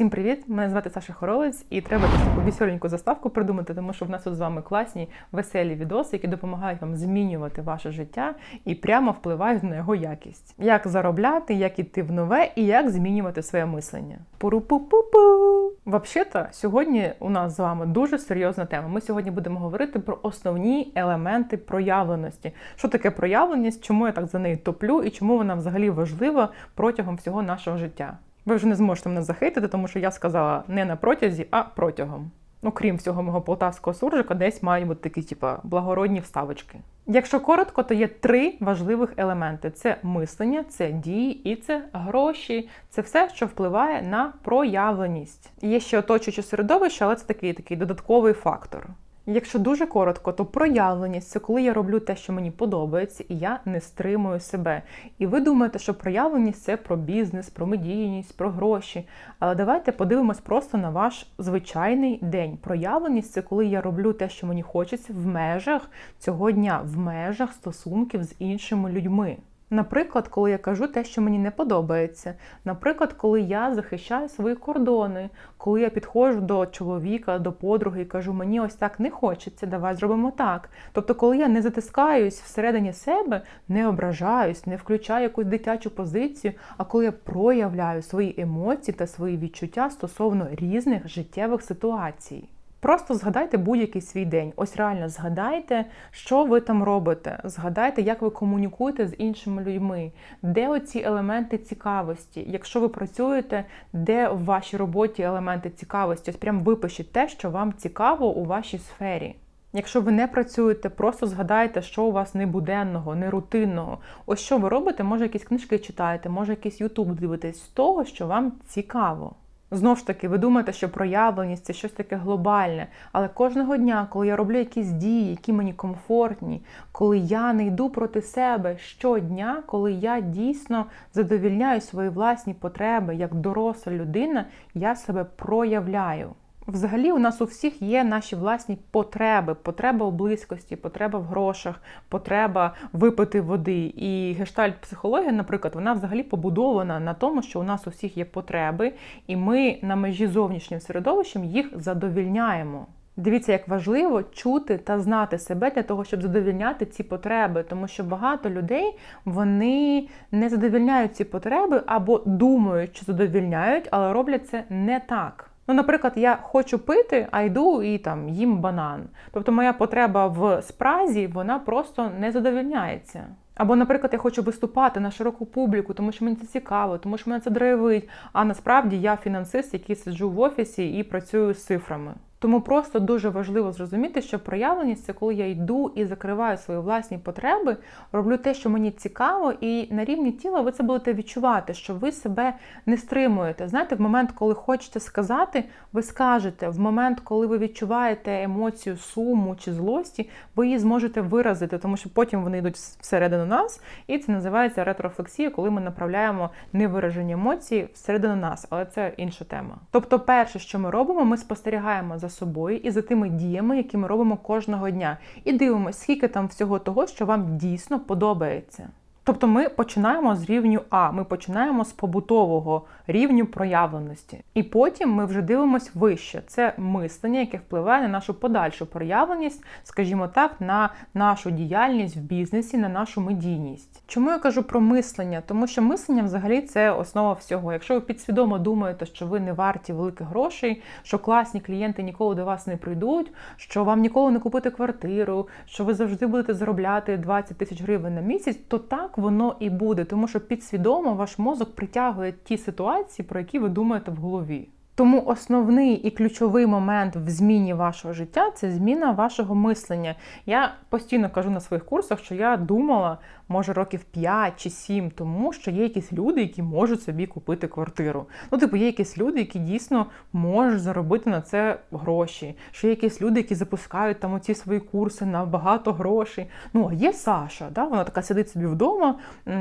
Всім привіт! Мене звати Саша Хоровець, і треба таку веселеньку заставку придумати, тому що в нас тут з вами класні веселі відоси, які допомагають вам змінювати ваше життя і прямо впливають на його якість. Як заробляти, як іти в нове і як змінювати своє мислення. Пуру-пу-пу-пу! Взагалі-то, сьогодні у нас з вами дуже серйозна тема. Ми сьогодні будемо говорити про основні елементи проявленості. Що таке проявленість, чому я так за неї топлю і чому вона взагалі важлива протягом всього нашого життя. Ви вже не зможете мене захейтити, тому що я сказала не на протязі, а протягом. Ну, крім всього мого полтавського суржика, десь мають бути такі, типа, благородні вставочки. Якщо коротко, то є три важливих елементи: це мислення, це дії і це гроші. Це все, що впливає на проявленість. Є ще оточуюче середовище, але це такий такий додатковий фактор. Якщо дуже коротко, то проявленість це коли я роблю те, що мені подобається, і я не стримую себе. І ви думаєте, що проявленість це про бізнес, про медійність, про гроші. Але давайте подивимось просто на ваш звичайний день. Проявленість це коли я роблю те, що мені хочеться в межах цього дня, в межах стосунків з іншими людьми. Наприклад, коли я кажу те, що мені не подобається. Наприклад, коли я захищаю свої кордони, коли я підходжу до чоловіка, до подруги і кажу, мені ось так не хочеться, давай зробимо так. Тобто, коли я не затискаюсь всередині себе, не ображаюсь, не включаю якусь дитячу позицію, а коли я проявляю свої емоції та свої відчуття стосовно різних життєвих ситуацій. Просто згадайте будь-який свій день. Ось реально згадайте, що ви там робите. Згадайте, як ви комунікуєте з іншими людьми, де оці елементи цікавості. Якщо ви працюєте, де в вашій роботі елементи цікавості, ось прям випишіть те, що вам цікаво у вашій сфері. Якщо ви не працюєте, просто згадайте, що у вас не буденного, не рутинного. Ось що ви робите, може якісь книжки читаєте, може якийсь ютуб дивитесь з того, що вам цікаво. Знову ж таки, ви думаєте, що проявленість це щось таке глобальне. Але кожного дня, коли я роблю якісь дії, які мені комфортні, коли я не йду проти себе щодня, коли я дійсно задовільняю свої власні потреби як доросла людина, я себе проявляю. Взагалі, у нас у всіх є наші власні потреби, потреба у близькості, потреба в грошах, потреба випити води. І гештальт-психологія, наприклад, вона взагалі побудована на тому, що у нас у всіх є потреби, і ми на межі зовнішнім середовищем їх задовільняємо. Дивіться, як важливо чути та знати себе для того, щоб задовільняти ці потреби, тому що багато людей вони не задовільняють ці потреби або думають, що задовільняють, але роблять це не так. Ну, наприклад, я хочу пити, а йду і там їм банан. Тобто моя потреба в спразі вона просто не задовільняється. Або, наприклад, я хочу виступати на широку публіку, тому що мені це цікаво, тому що мене це драйвить. А насправді я фінансист, який сиджу в офісі і працюю з цифрами. Тому просто дуже важливо зрозуміти, що проявленість це коли я йду і закриваю свої власні потреби, роблю те, що мені цікаво, і на рівні тіла ви це будете відчувати, що ви себе не стримуєте. Знаєте, в момент, коли хочете сказати, ви скажете. В момент, коли ви відчуваєте емоцію суму чи злості, ви її зможете виразити, тому що потім вони йдуть всередину нас, і це називається ретрофлексія, коли ми направляємо невиражені емоції всередину нас, але це інша тема. Тобто, перше, що ми робимо, ми спостерігаємо за собою і за тими діями, які ми робимо кожного дня, і дивимося, скільки там всього того, що вам дійсно подобається. Тобто ми починаємо з рівню А, ми починаємо з побутового рівню проявленості. І потім ми вже дивимося вище. Це мислення, яке впливає на нашу подальшу проявленість, скажімо так, на нашу діяльність в бізнесі, на нашу медійність. Чому я кажу про мислення? Тому що мислення взагалі це основа всього. Якщо ви підсвідомо думаєте, що ви не варті великих грошей, що класні клієнти ніколи до вас не прийдуть, що вам ніколи не купити квартиру, що ви завжди будете заробляти 20 тисяч гривень на місяць, то так воно і буде, тому що підсвідомо ваш мозок притягує ті ситуації, про які ви думаєте в голові. Тому основний і ключовий момент в зміні вашого життя це зміна вашого мислення. Я постійно кажу на своїх курсах, що я думала, може, років 5 чи 7 тому, що є якісь люди, які можуть собі купити квартиру. Ну, типу, є якісь люди, які дійсно можуть заробити на це гроші. Що є якісь люди, які запускають там оці свої курси на багато грошей. Ну, а є Саша, да? вона така сидить собі вдома.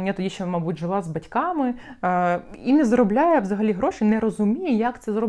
Я тоді ще, мабуть, жила з батьками е, і не заробляє взагалі гроші, не розуміє, як це зробити.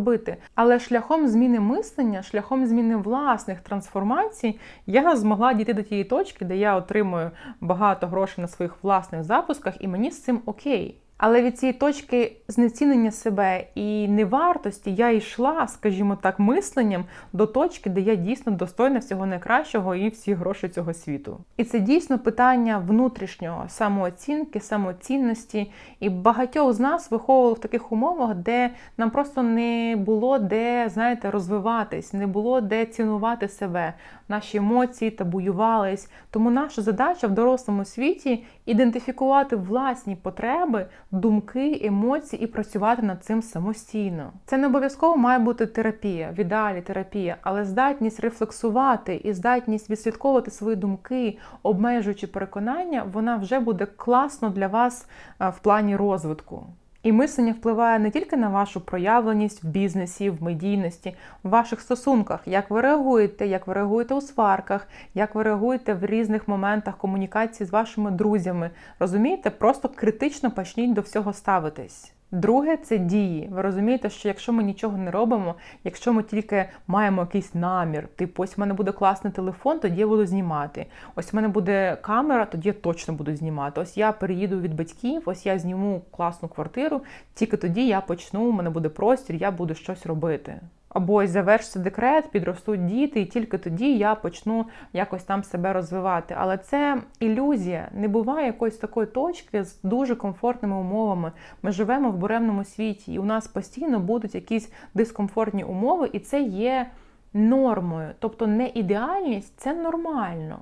Але шляхом зміни мислення, шляхом зміни власних трансформацій, я змогла дійти до тієї точки, де я отримую багато грошей на своїх власних запусках, і мені з цим окей. Але від цієї точки знецінення себе і невартості я йшла, скажімо так, мисленням до точки, де я дійсно достойна всього найкращого і всіх грошей цього світу. І це дійсно питання внутрішнього самооцінки, самоцінності. І багатьох з нас виховували в таких умовах, де нам просто не було де, знаєте, розвиватись, не було де цінувати себе. Наші емоції табуювались. Тому наша задача в дорослому світі ідентифікувати власні потреби, думки, емоції і працювати над цим самостійно. Це не обов'язково має бути терапія, в ідеалі терапія, але здатність рефлексувати і здатність відслідковувати свої думки, обмежуючи переконання, вона вже буде класно для вас в плані розвитку. І мислення впливає не тільки на вашу проявленість в бізнесі, в медійності, в ваших стосунках, як ви реагуєте, як ви реагуєте у сварках, як ви реагуєте в різних моментах комунікації з вашими друзями. Розумієте, просто критично почніть до всього ставитись. Друге це дії. Ви розумієте, що якщо ми нічого не робимо, якщо ми тільки маємо якийсь намір, типу, ось в мене буде класний телефон, тоді я буду знімати. Ось в мене буде камера, тоді я точно буду знімати. Ось я переїду від батьків, ось я зніму класну квартиру, тільки тоді я почну, у мене буде простір, я буду щось робити. Або завершиться декрет, підростуть діти, і тільки тоді я почну якось там себе розвивати. Але це ілюзія. Не буває якоїсь такої точки з дуже комфортними умовами. Ми живемо в буремному світі, і у нас постійно будуть якісь дискомфортні умови, і це є нормою. Тобто не ідеальність це нормально.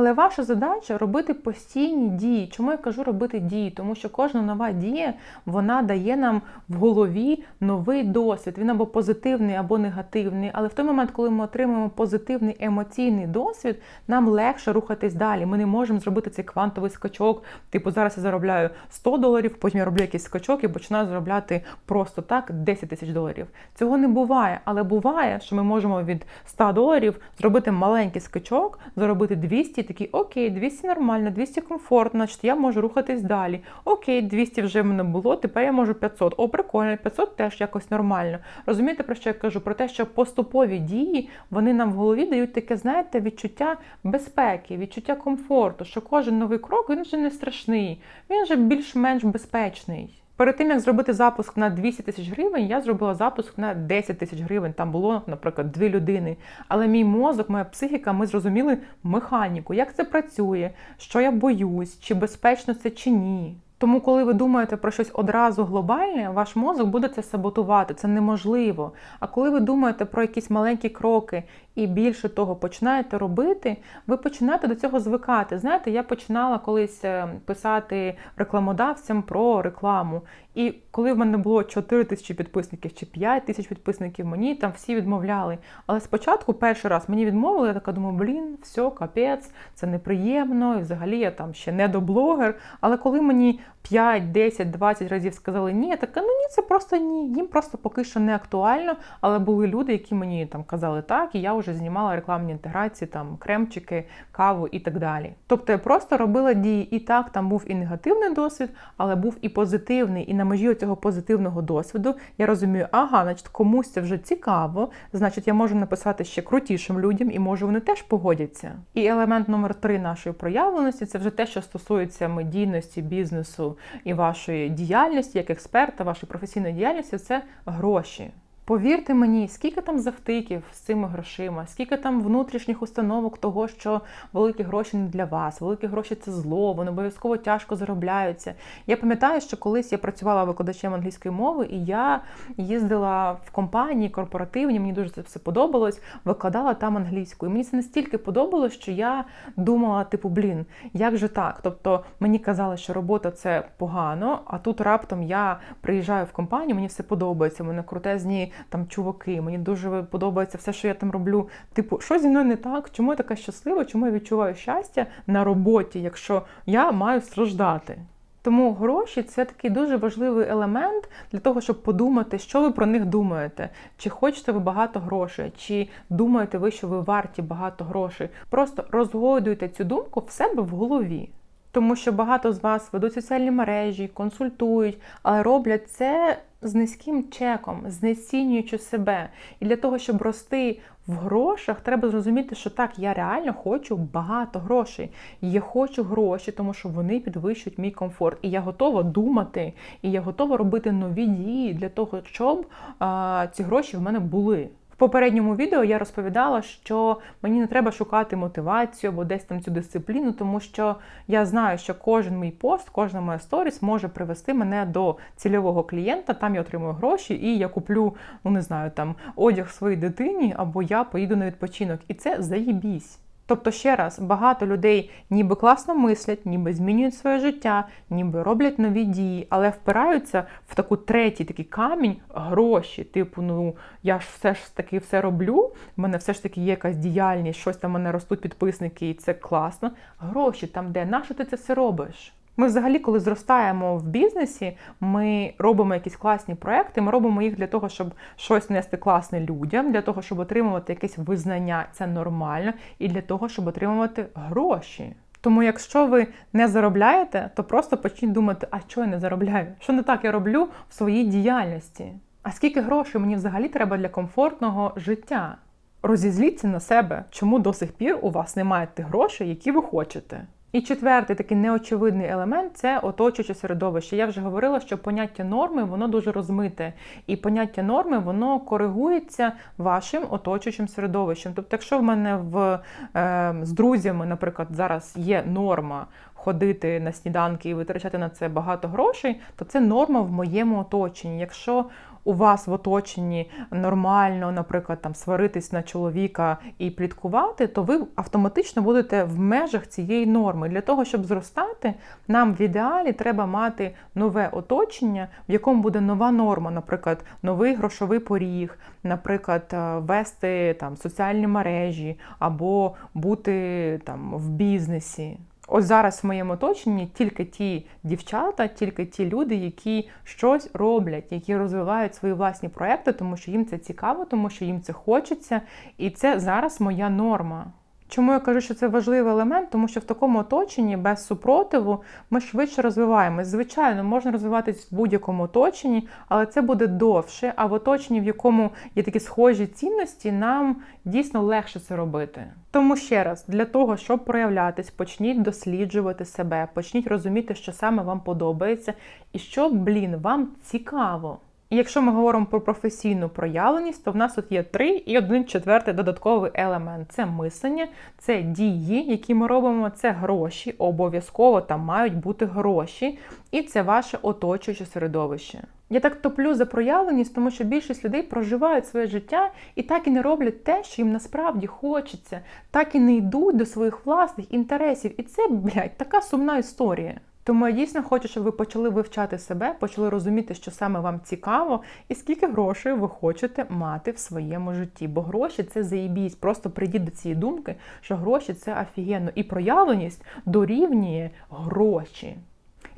Але ваша задача робити постійні дії. Чому я кажу робити дії? Тому що кожна нова дія вона дає нам в голові новий досвід. Він або позитивний, або негативний. Але в той момент, коли ми отримуємо позитивний емоційний досвід, нам легше рухатись далі. Ми не можемо зробити цей квантовий скачок. Типу, зараз я заробляю 100 доларів, потім я роблю якийсь скачок і починаю заробляти просто так 10 тисяч доларів. Цього не буває, але буває, що ми можемо від 100 доларів зробити маленький скачок, заробити 200 такий, окей, 200 нормально, 200 комфортно, значить я можу рухатись далі. Окей, 200 вже в мене було, тепер я можу 500. О, прикольно, 500 теж якось нормально. Розумієте, про що я кажу? Про те, що поступові дії вони нам в голові дають таке, знаєте, відчуття безпеки, відчуття комфорту, що кожен новий крок він вже не страшний, він вже більш-менш безпечний. Перед тим як зробити запуск на 200 тисяч гривень, я зробила запуск на 10 тисяч гривень. Там було, наприклад, дві людини. Але мій мозок, моя психіка, ми зрозуміли механіку, як це працює, що я боюсь, чи безпечно це чи ні. Тому, коли ви думаєте про щось одразу глобальне, ваш мозок буде це саботувати, це неможливо. А коли ви думаєте про якісь маленькі кроки і більше того починаєте робити, ви починаєте до цього звикати. Знаєте, я починала колись е, писати рекламодавцям про рекламу. І коли в мене було 4 тисячі підписників чи 5 тисяч підписників, мені там всі відмовляли. Але спочатку, перший раз мені відмовили, я така думаю, блін, все, капець, це неприємно, і взагалі я там ще не до блогер. Але коли мені 5, 10, 20 разів сказали ні, я така, ну ні, це просто ні. Їм просто поки що не актуально. Але були люди, які мені там казали так, і я вже знімала рекламні інтеграції, там кремчики, каву і так далі. Тобто я просто робила дії. І так, там був і негативний досвід, але був і позитивний. І на межі цього позитивного досвіду я розумію, ага, значить, комусь це вже цікаво, значить, я можу написати ще крутішим людям, і може вони теж погодяться. І елемент номер три нашої проявленості це вже те, що стосується медійності, бізнесу і вашої діяльності як експерта, вашої професійної діяльності це гроші. Повірте мені, скільки там завтиків з цими грошима, скільки там внутрішніх установок того, що великі гроші не для вас, великі гроші це зло, вони обов'язково тяжко заробляються. Я пам'ятаю, що колись я працювала викладачем англійської мови, і я їздила в компанії корпоративні, мені дуже це все подобалось, викладала там англійську. І мені це настільки подобалось, що я думала, типу, блін, як же так? Тобто мені казали, що робота це погано, а тут раптом я приїжджаю в компанію, мені все подобається, у мене крутезні там чуваки. Мені дуже подобається все, що я там роблю. Типу, що зі мною не так? Чому я така щаслива? Чому я відчуваю щастя на роботі, якщо я маю страждати? Тому гроші це такий дуже важливий елемент для того, щоб подумати, що ви про них думаєте. Чи хочете ви багато грошей, чи думаєте ви, що ви варті багато грошей. Просто розгодуйте цю думку в себе в голові. Тому що багато з вас ведуть соціальні мережі, консультують, але роблять це з низьким чеком, знецінюючи себе. І для того, щоб рости в грошах, треба зрозуміти, що так, я реально хочу багато грошей. Я хочу гроші, тому що вони підвищують мій комфорт. І я готова думати, і я готова робити нові дії для того, щоб а, ці гроші в мене були. Попередньому відео я розповідала, що мені не треба шукати мотивацію або десь там цю дисципліну, тому що я знаю, що кожен мій пост, кожна моя сторіс може привести мене до цільового клієнта. Там я отримую гроші, і я куплю, ну не знаю, там одяг своїй дитині, або я поїду на відпочинок. І це заїбісь. Тобто, ще раз, багато людей ніби класно мислять, ніби змінюють своє життя, ніби роблять нові дії, але впираються в таку третій такий камінь гроші. Типу, ну я ж все ж таки все роблю, в мене все ж таки є якась діяльність, щось там в мене ростуть підписники, і це класно. Гроші там де? Нащо ти це все робиш? Ми взагалі, коли зростаємо в бізнесі, ми робимо якісь класні проекти. Ми робимо їх для того, щоб щось нести класне людям, для того, щоб отримувати якесь визнання, це нормально, і для того, щоб отримувати гроші. Тому, якщо ви не заробляєте, то просто почніть думати, а що я не заробляю? Що не так я роблю в своїй діяльності? А скільки грошей мені взагалі треба для комфортного життя? Розізліться на себе, чому до сих пір у вас немає тих грошей, які ви хочете. І четвертий такий неочевидний елемент це оточуюче середовище. Я вже говорила, що поняття норми воно дуже розмите, і поняття норми воно коригується вашим оточуючим середовищем. Тобто, якщо в мене в, е, з друзями, наприклад, зараз є норма ходити на сніданки і витрачати на це багато грошей, то це норма в моєму оточенні. Якщо у вас в оточенні нормально, наприклад, там сваритись на чоловіка і пліткувати, то ви автоматично будете в межах цієї норми. Для того, щоб зростати, нам в ідеалі треба мати нове оточення, в якому буде нова норма, наприклад, новий грошовий поріг, наприклад, е, вести там соціальні мережі або бути там в бізнесі. Ось зараз в моєму оточенні тільки ті дівчата, тільки ті люди, які щось роблять, які розвивають свої власні проекти, тому що їм це цікаво, тому що їм це хочеться, і це зараз моя норма. Чому я кажу, що це важливий елемент? Тому що в такому оточенні без супротиву ми швидше розвиваємось. Звичайно, можна розвиватись в будь-якому оточенні, але це буде довше. А в оточенні, в якому є такі схожі цінності, нам дійсно легше це робити. Тому ще раз, для того, щоб проявлятись, почніть досліджувати себе, почніть розуміти, що саме вам подобається, і що, блін, вам цікаво. І якщо ми говоримо про професійну проявленість, то в нас тут є три і один четвертий додатковий елемент: це мислення, це дії, які ми робимо, це гроші, обов'язково там мають бути гроші, і це ваше оточуюче середовище. Я так топлю за проявленість, тому що більшість людей проживають своє життя і так і не роблять те, що їм насправді хочеться, так і не йдуть до своїх власних інтересів. І це, блядь, така сумна історія. Тому я дійсно хочу, щоб ви почали вивчати себе, почали розуміти, що саме вам цікаво, і скільки грошей ви хочете мати в своєму житті. Бо гроші це заєбісь. Просто прийдіть до цієї думки, що гроші це офігенно. І проявленість дорівнює гроші.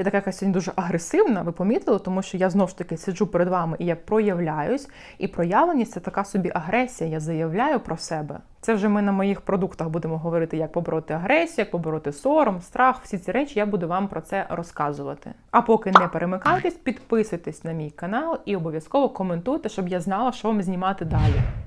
Я така якась сьогодні дуже агресивна, ви помітили, тому що я знову ж таки сиджу перед вами і я проявляюсь. І проявленість це така собі агресія. Я заявляю про себе. Це вже ми на моїх продуктах будемо говорити, як побороти агресію, як побороти сором, страх. Всі ці речі я буду вам про це розказувати. А поки не перемикайтесь, підписуйтесь на мій канал і обов'язково коментуйте, щоб я знала, що вам знімати далі.